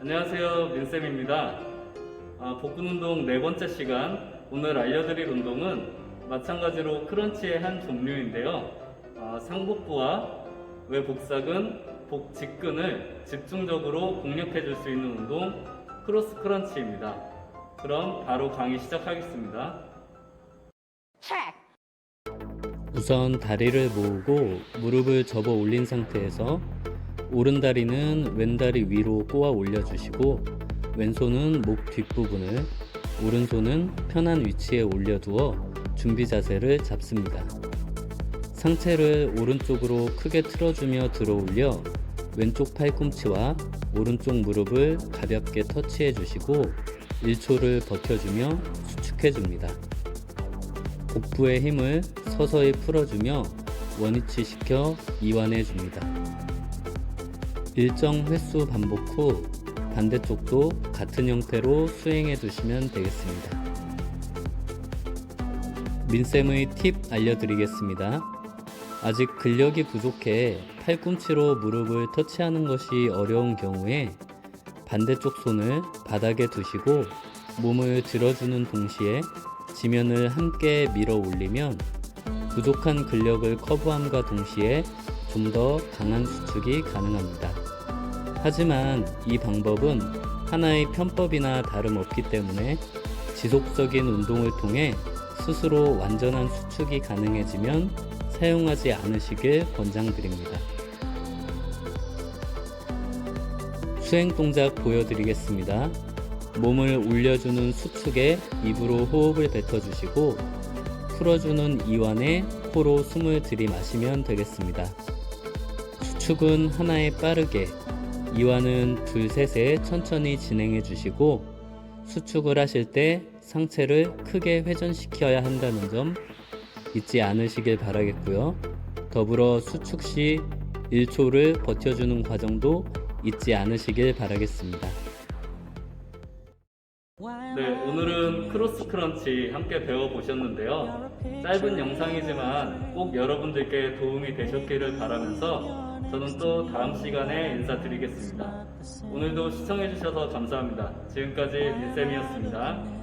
안녕하세요 민쌤입니다. 아, 복근 운동 네 번째 시간. 오늘 알려드릴 운동은 마찬가지로 크런치의 한 종류인데요. 아, 상복부와 외복사근, 복직근을 집중적으로 공략해 줄 수 있는 운동 크로스 크런치입니다. 그럼 바로 강의 시작하겠습니다. 우선 다리를 모으고 무릎을 접어 올린 상태에서 오른 다리는 왼 다리 위로 꼬아 올려주시고 왼손은 목 뒷부분을 오른손은 편한 위치에 올려두어 준비 자세를 잡습니다. 상체를 오른쪽으로 크게 틀어주며 들어 올려 왼쪽 팔꿈치와 오른쪽 무릎을 가볍게 터치해 주시고 1초를 버텨주며 수축해 줍니다. 복부의 힘을 서서히 풀어주며 원위치 시켜 이완해 줍니다. 일정 횟수 반복 후 반대쪽도 같은 형태로 수행해 두시면 되겠습니다. 민쌤의 팁 알려드리겠습니다. 아직 근력이 부족해 팔꿈치로 무릎을 터치하는 것이 어려운 경우에 반대쪽 손을 바닥에 두시고 몸을 들어주는 동시에 지면을 함께 밀어 올리면 부족한 근력을 커브함과 동시에 좀 더 강한 수축이 가능합니다. 하지만 이 방법은 하나의 편법이나 다름없기 때문에 지속적인 운동을 통해 스스로 완전한 수축이 가능해지면 사용하지 않으시길 권장드립니다. 수행 동작 보여드리겠습니다. 몸을 올려주는 수축에 입으로 호흡을 뱉어주시고 풀어주는 이완에 코로 숨을 들이마시면 되겠습니다. 수축은 하나에 빠르게, 이완은 둘, 셋에 천천히 진행해 주시고 수축을 하실 때 상체를 크게 회전시켜야 한다는 점 잊지 않으시길 바라겠고요. 더불어 수축 시 1초를 버텨주는 과정도 잊지 않으시길 바라겠습니다. 네, 오늘은 크로스 크런치 함께 배워보셨는데요. 짧은 영상이지만 꼭 여러분들께 도움이 되셨기를 바라면서 저는 또 다음 시간에 인사드리겠습니다. 오늘도 시청해주셔서 감사합니다. 지금까지 민쌤이었습니다.